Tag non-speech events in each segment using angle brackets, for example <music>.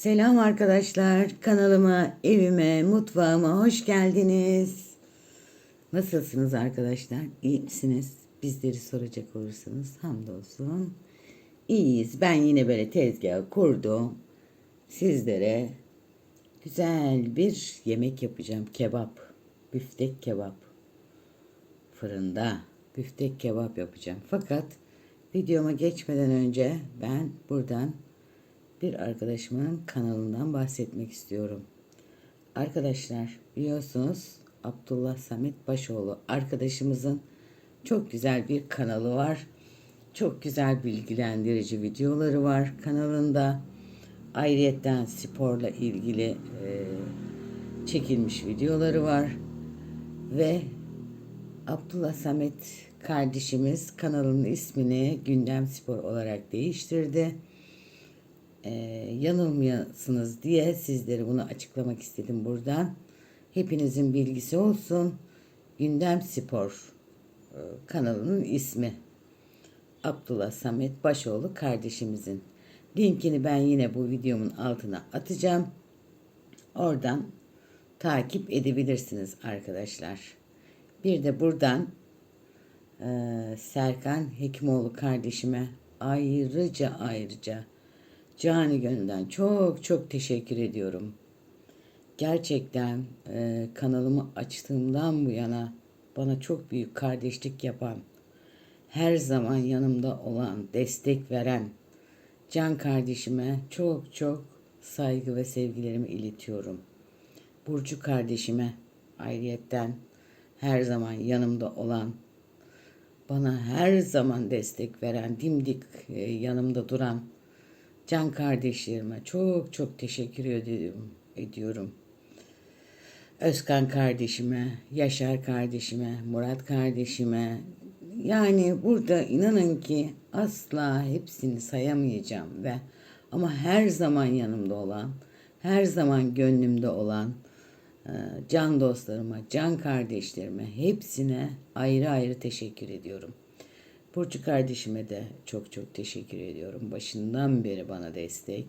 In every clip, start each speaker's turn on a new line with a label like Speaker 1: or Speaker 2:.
Speaker 1: Selam arkadaşlar. Kanalıma, evime, mutfağıma hoş geldiniz. Nasılsınız arkadaşlar? İyi misiniz? Bizleri soracak olursanız hamdolsun. İyiyiz. Ben yine böyle tezgahı kurdum. Sizlere güzel bir yemek yapacağım. Kebap. Büftek kebap. Fırında büftek kebap yapacağım. Fakat videoma geçmeden önce ben buradan bir arkadaşımın kanalından bahsetmek istiyorum. Arkadaşlar biliyorsunuz Abdullah Samet Başoğlu arkadaşımızın çok güzel bir kanalı var. Çok güzel bilgilendirici videoları var kanalında. Ayrıyetten sporla ilgili e, çekilmiş videoları var. Ve Abdullah Samet kardeşimiz kanalının ismini Gündem Spor olarak değiştirdi e, yanılmayasınız diye sizlere bunu açıklamak istedim buradan. Hepinizin bilgisi olsun. Gündem Spor e, kanalının ismi. Abdullah Samet Başoğlu kardeşimizin. Linkini ben yine bu videomun altına atacağım. Oradan takip edebilirsiniz arkadaşlar. Bir de buradan e, Serkan Hekimoğlu kardeşime ayrıca ayrıca cani gönülden çok çok teşekkür ediyorum. Gerçekten e, kanalımı açtığımdan bu yana bana çok büyük kardeşlik yapan, her zaman yanımda olan, destek veren can kardeşime çok çok saygı ve sevgilerimi iletiyorum. Burcu kardeşime ayrıyetten her zaman yanımda olan, bana her zaman destek veren, dimdik e, yanımda duran can kardeşlerime çok çok teşekkür ediyorum. ediyorum. Özkan kardeşime, Yaşar kardeşime, Murat kardeşime yani burada inanın ki asla hepsini sayamayacağım ve ama her zaman yanımda olan, her zaman gönlümde olan e, can dostlarıma, can kardeşlerime hepsine ayrı ayrı teşekkür ediyorum. Burcu kardeşime de çok çok teşekkür ediyorum. Başından beri bana destek.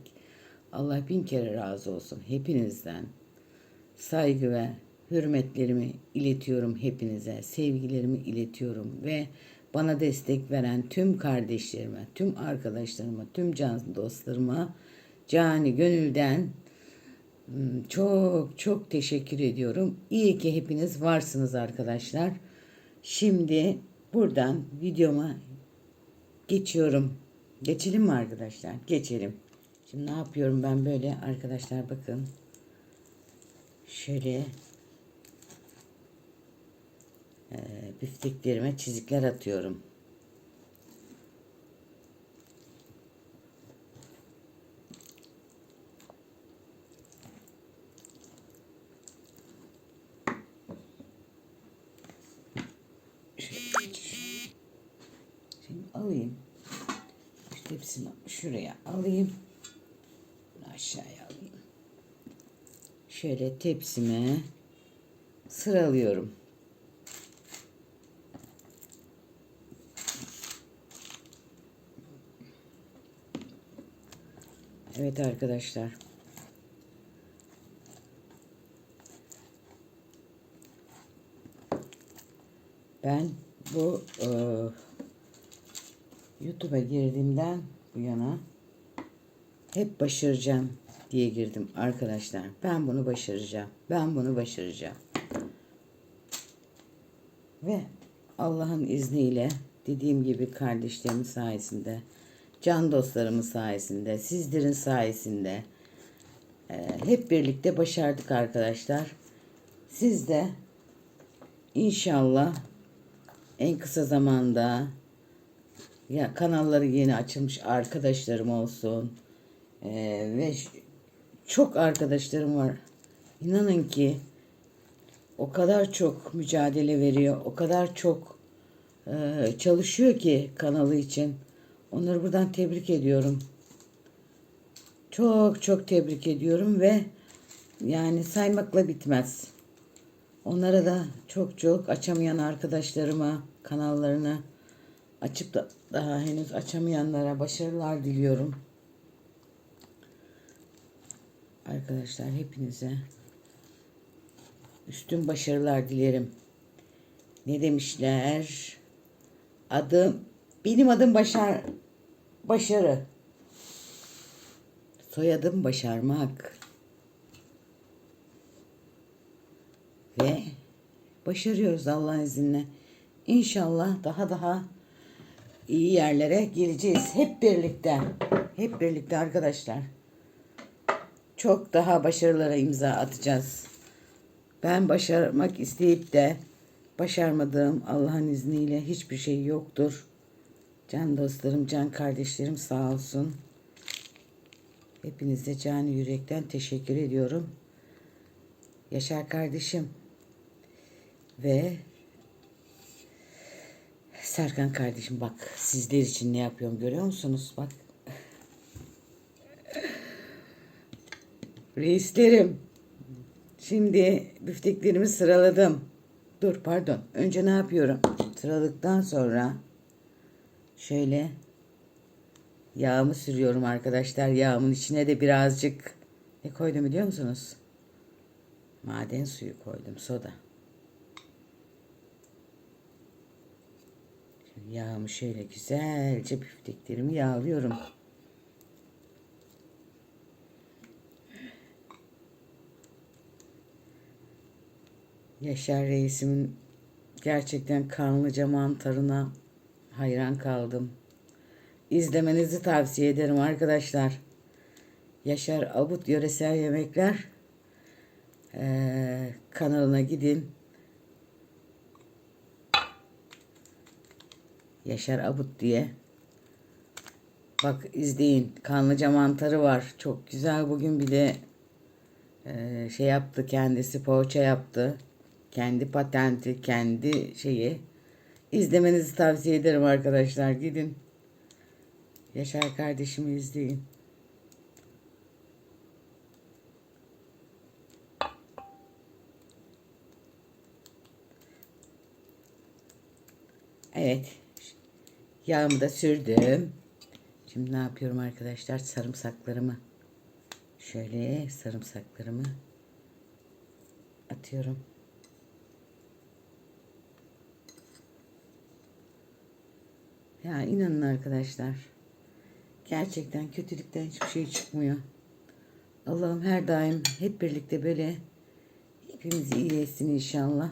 Speaker 1: Allah bin kere razı olsun hepinizden. Saygı ve hürmetlerimi iletiyorum hepinize. Sevgilerimi iletiyorum ve bana destek veren tüm kardeşlerime, tüm arkadaşlarıma, tüm can dostlarıma cani gönülden hmm, çok çok teşekkür ediyorum. İyi ki hepiniz varsınız arkadaşlar. Şimdi buradan videoma geçiyorum. Geçelim mi arkadaşlar? Geçelim. Şimdi ne yapıyorum ben böyle arkadaşlar bakın. Şöyle e, büfteklerime çizikler atıyorum. Şimdi alayım. İşte hepsini şuraya alayım. Bunu aşağıya alayım. Şöyle tepsime sıralıyorum. Evet arkadaşlar. Ben bu e, YouTube'a girdiğimden bu yana hep başaracağım diye girdim arkadaşlar. Ben bunu başaracağım. Ben bunu başaracağım. Ve Allah'ın izniyle dediğim gibi kardeşlerimin sayesinde, can dostlarımın sayesinde, sizlerin sayesinde e, hep birlikte başardık arkadaşlar. Siz de inşallah en kısa zamanda ya kanalları yeni açılmış arkadaşlarım olsun ee, ve çok arkadaşlarım var. İnanın ki o kadar çok mücadele veriyor, o kadar çok e, çalışıyor ki kanalı için. Onları buradan tebrik ediyorum. Çok çok tebrik ediyorum ve yani saymakla bitmez. Onlara da çok çok açamayan arkadaşlarıma kanallarını açıp da daha henüz açamayanlara başarılar diliyorum. arkadaşlar hepinize üstün başarılar dilerim. Ne demişler? Adım benim adım Başar Başarı. Soyadım başarmak. Ve başarıyoruz Allah'ın izniyle. İnşallah daha daha iyi yerlere geleceğiz. Hep birlikte. Hep birlikte arkadaşlar. Çok daha başarılara imza atacağız. Ben başarmak isteyip de başarmadığım Allah'ın izniyle hiçbir şey yoktur. Can dostlarım, can kardeşlerim sağ olsun. Hepinize canı yürekten teşekkür ediyorum. Yaşar kardeşim ve Serkan kardeşim bak sizler için ne yapıyorum görüyor musunuz? Bak. Reislerim. Şimdi büfteklerimi sıraladım. Dur pardon. Önce ne yapıyorum? Sıraladıktan sonra şöyle yağımı sürüyorum arkadaşlar. Yağımın içine de birazcık ne koydum biliyor musunuz? Maden suyu koydum. Soda. Şimdi yağımı şöyle güzelce büfteklerimi yağlıyorum. Yaşar Reis'imin gerçekten kanlıca mantarına hayran kaldım. İzlemenizi tavsiye ederim arkadaşlar. Yaşar Abut Yöresel Yemekler eee, kanalına gidin. Yaşar Abut diye. Bak izleyin. Kanlıca mantarı var. Çok güzel. Bugün bile eee, şey yaptı kendisi poğaça yaptı. Kendi patenti, kendi şeyi. İzlemenizi tavsiye ederim arkadaşlar. Gidin. Yaşar kardeşimi izleyin. Evet. Yağımı da sürdüm. Şimdi ne yapıyorum arkadaşlar? Sarımsaklarımı şöyle sarımsaklarımı atıyorum. Ya inanın arkadaşlar. Gerçekten kötülükten hiçbir şey çıkmıyor. Allah'ım her daim hep birlikte böyle hepimizi iyi etsin inşallah.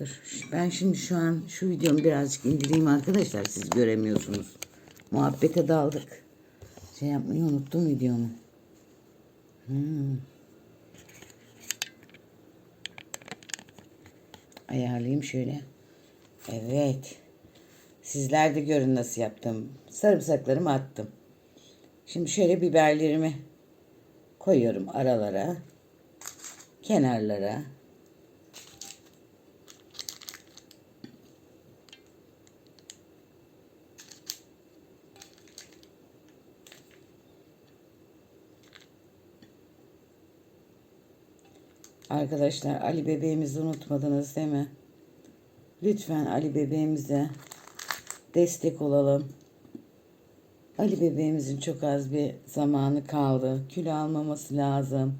Speaker 1: Dur ben şimdi şu an şu videomu birazcık indireyim arkadaşlar siz göremiyorsunuz. Muhabbete daldık. Şey yapmayı unuttum videomu. Hmm. Ayarlayayım şöyle. Evet. Sizler de görün nasıl yaptım. Sarımsaklarımı attım. Şimdi şöyle biberlerimi koyuyorum aralara. Kenarlara. Arkadaşlar Ali bebeğimizi unutmadınız değil mi? Lütfen Ali bebeğimize destek olalım. Ali bebeğimizin çok az bir zamanı kaldı. Kilo almaması lazım.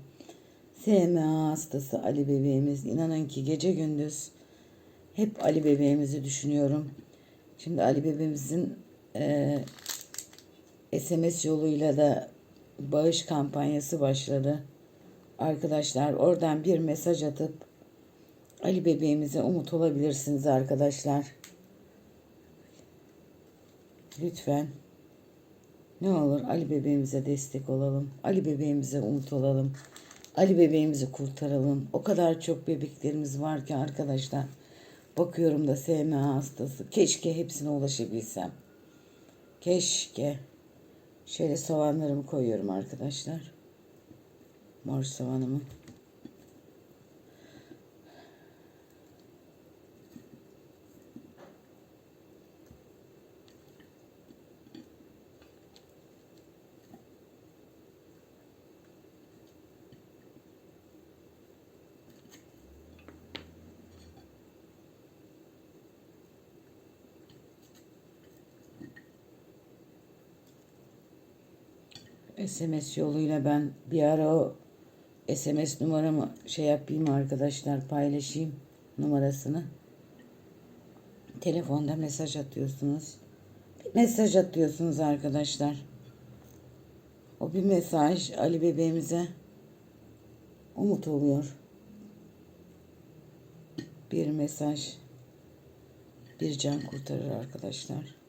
Speaker 1: SMA hastası Ali bebeğimiz. İnanın ki gece gündüz hep Ali bebeğimizi düşünüyorum. Şimdi Ali bebeğimizin e, SMS yoluyla da bağış kampanyası başladı. Arkadaşlar oradan bir mesaj atıp Ali bebeğimize umut olabilirsiniz arkadaşlar. Lütfen ne olur Ali bebeğimize destek olalım. Ali bebeğimize umut olalım. Ali bebeğimizi kurtaralım. O kadar çok bebeklerimiz var ki arkadaşlar. Bakıyorum da SMA hastası. Keşke hepsine ulaşabilsem. Keşke. Şöyle soğanlarımı koyuyorum arkadaşlar. Mor savanımı. SMS yoluyla ben bir ara o SMS numaramı şey yapayım arkadaşlar paylaşayım numarasını. Telefonda mesaj atıyorsunuz. Bir mesaj atıyorsunuz arkadaşlar. O bir mesaj Ali bebeğimize umut oluyor. Bir mesaj bir can kurtarır arkadaşlar.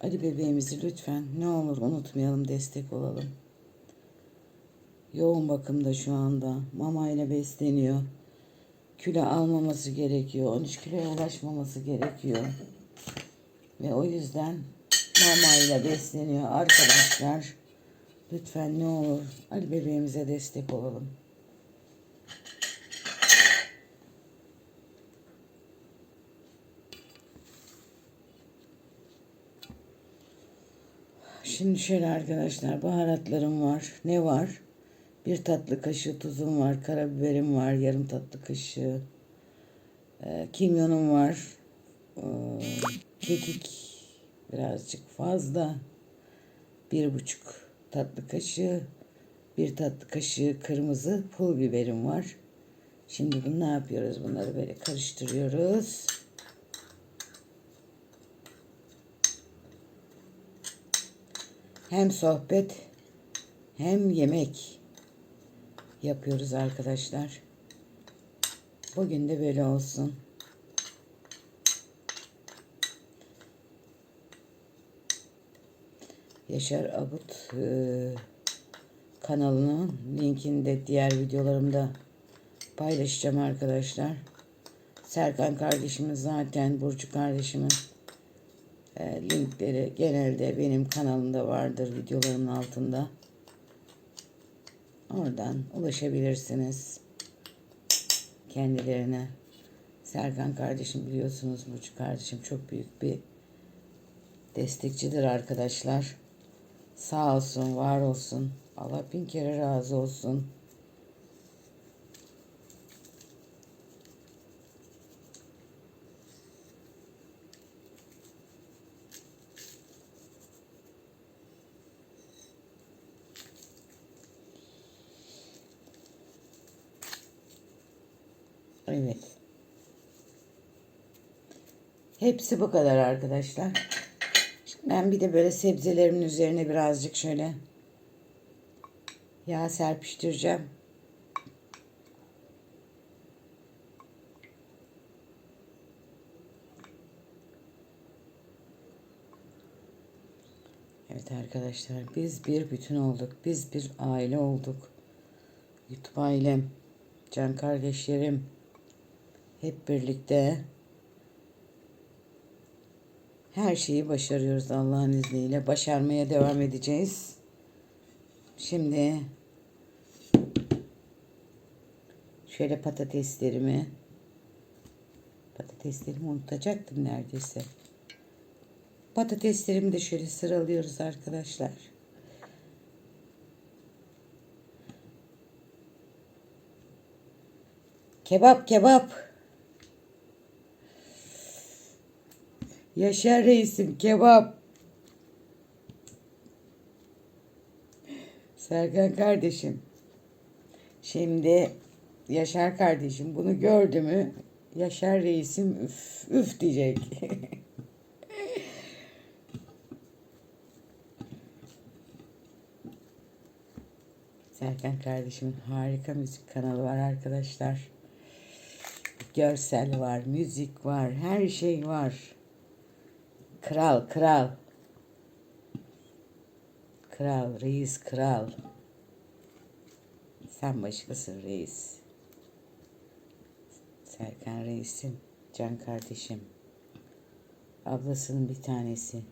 Speaker 1: Ali bebeğimizi lütfen ne olur unutmayalım, destek olalım. Yoğun bakımda şu anda. Mama ile besleniyor. Kilo almaması gerekiyor. 13 kiloya ulaşmaması gerekiyor. Ve o yüzden mama ile besleniyor. Arkadaşlar lütfen ne olur Ali bebeğimize destek olalım. Şimdi şöyle arkadaşlar baharatlarım var. Ne var? Bir tatlı kaşığı tuzum var. Karabiberim var. Yarım tatlı kaşığı. E, kimyonum var. E, kekik birazcık fazla. Bir buçuk tatlı kaşığı. Bir tatlı kaşığı kırmızı pul biberim var. Şimdi bunu ne yapıyoruz? Bunları böyle karıştırıyoruz. Hem sohbet hem yemek yapıyoruz arkadaşlar. Bugün de böyle olsun. Yaşar Abut e, kanalının linkini de diğer videolarımda paylaşacağım arkadaşlar. Serkan kardeşimin zaten Burcu kardeşimin e, linkleri genelde benim kanalımda vardır videolarımın altında. Oradan ulaşabilirsiniz kendilerine. Serkan kardeşim biliyorsunuz Burcu kardeşim çok büyük bir destekçidir arkadaşlar. Sağ olsun, var olsun. Allah bin kere razı olsun. Evet. Hepsi bu kadar arkadaşlar. Şimdi ben bir de böyle sebzelerimin üzerine birazcık şöyle yağ serpiştireceğim. Evet arkadaşlar biz bir bütün olduk. Biz bir aile olduk. YouTube ailem, can kardeşlerim hep birlikte her şeyi başarıyoruz Allah'ın izniyle. Başarmaya devam edeceğiz. Şimdi şöyle patateslerimi patateslerimi unutacaktım neredeyse. Patateslerimi de şöyle sıralıyoruz arkadaşlar. Kebap kebap. Yaşar reisim kebap. Serkan kardeşim. Şimdi Yaşar kardeşim bunu gördü mü Yaşar reisim üf üf diyecek. <laughs> Serkan kardeşimin harika müzik kanalı var arkadaşlar. Görsel var, müzik var, her şey var. Kral, kral. Kral, reis, kral. Sen başkasın reis. Serkan reisim, can kardeşim. Ablasının bir tanesi.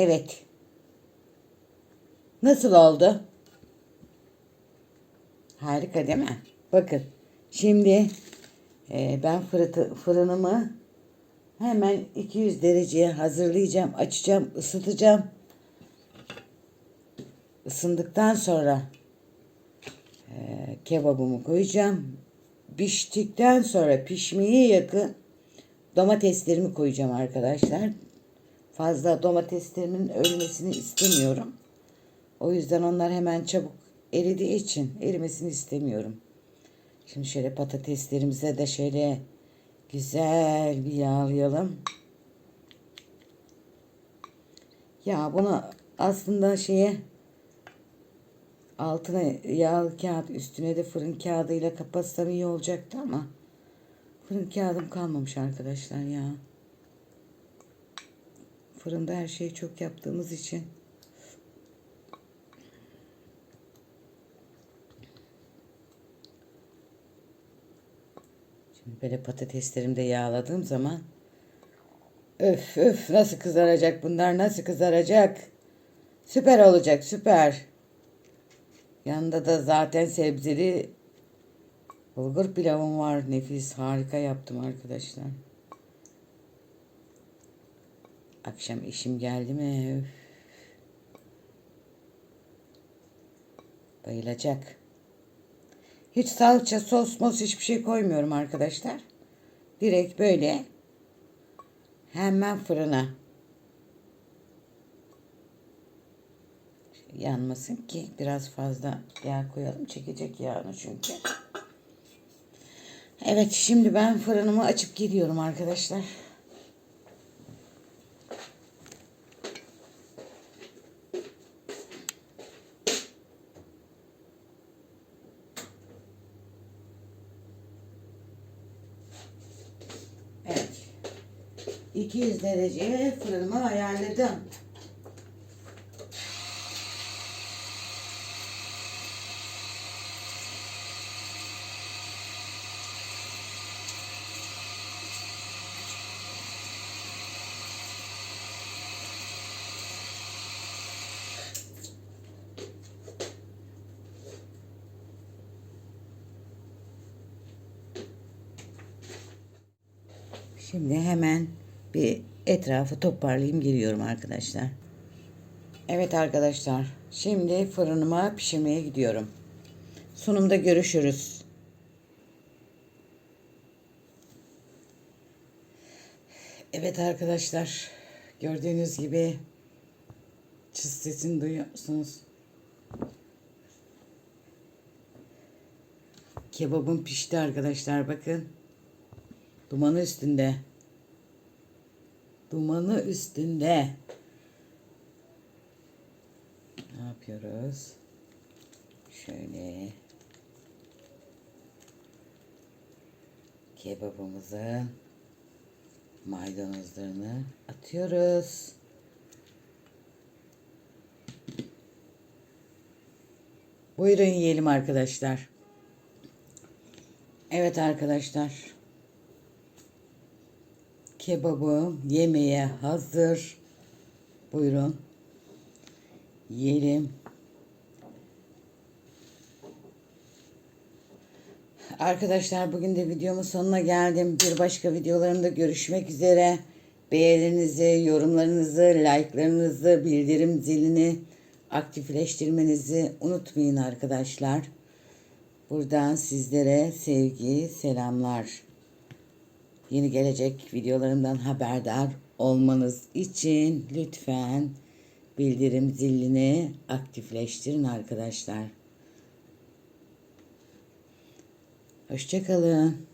Speaker 1: Evet. Nasıl oldu? Harika değil mi? Bakın. Şimdi e, ben fırıtı, fırınımı Hemen 200 dereceye hazırlayacağım, açacağım, ısıtacağım. Isındıktan sonra eee, kebabımı koyacağım. Piştikten sonra pişmeye yakın domateslerimi koyacağım arkadaşlar. Fazla domateslerimin ölmesini istemiyorum. O yüzden onlar hemen çabuk eridiği için erimesini istemiyorum. Şimdi şöyle patateslerimize de şöyle güzel bir yağlayalım. Ya bunu aslında şeye altına yağlı kağıt üstüne de fırın kağıdıyla kapatsam iyi olacaktı ama fırın kağıdım kalmamış arkadaşlar ya. Fırında her şeyi çok yaptığımız için Şimdi böyle patateslerimi de yağladığım zaman öf öf nasıl kızaracak bunlar nasıl kızaracak. Süper olacak süper. Yanında da zaten sebzeli bulgur pilavım var. Nefis harika yaptım arkadaşlar. Akşam işim geldi mi? Bayılacak. Hiç salça, sos, mos hiçbir şey koymuyorum arkadaşlar. Direkt böyle hemen fırına. Yanmasın ki biraz fazla yağ koyalım. Çekecek yağını çünkü. Evet şimdi ben fırınımı açıp geliyorum arkadaşlar. Evet. 200 dereceye fırınımı ayarladım. Şimdi hemen bir etrafı toparlayayım geliyorum arkadaşlar. Evet arkadaşlar. Şimdi fırınıma pişirmeye gidiyorum. Sunumda görüşürüz. Evet arkadaşlar. Gördüğünüz gibi çıt sesini duyuyor musunuz? Kebabım pişti arkadaşlar bakın. Dumanı üstünde. Dumanı üstünde. Ne yapıyoruz? Şöyle kebabımızın maydanozlarını atıyoruz. Buyurun yiyelim arkadaşlar. Evet arkadaşlar. Kebabım yemeğe hazır. Buyurun. Yiyelim. Arkadaşlar bugün de videomun sonuna geldim. Bir başka videolarımda görüşmek üzere. Beğenilerinizi, yorumlarınızı, like'larınızı, bildirim zilini aktifleştirmenizi unutmayın arkadaşlar. Buradan sizlere sevgi, selamlar. Yeni gelecek videolarımdan haberdar olmanız için lütfen bildirim zilini aktifleştirin arkadaşlar. Hoşçakalın.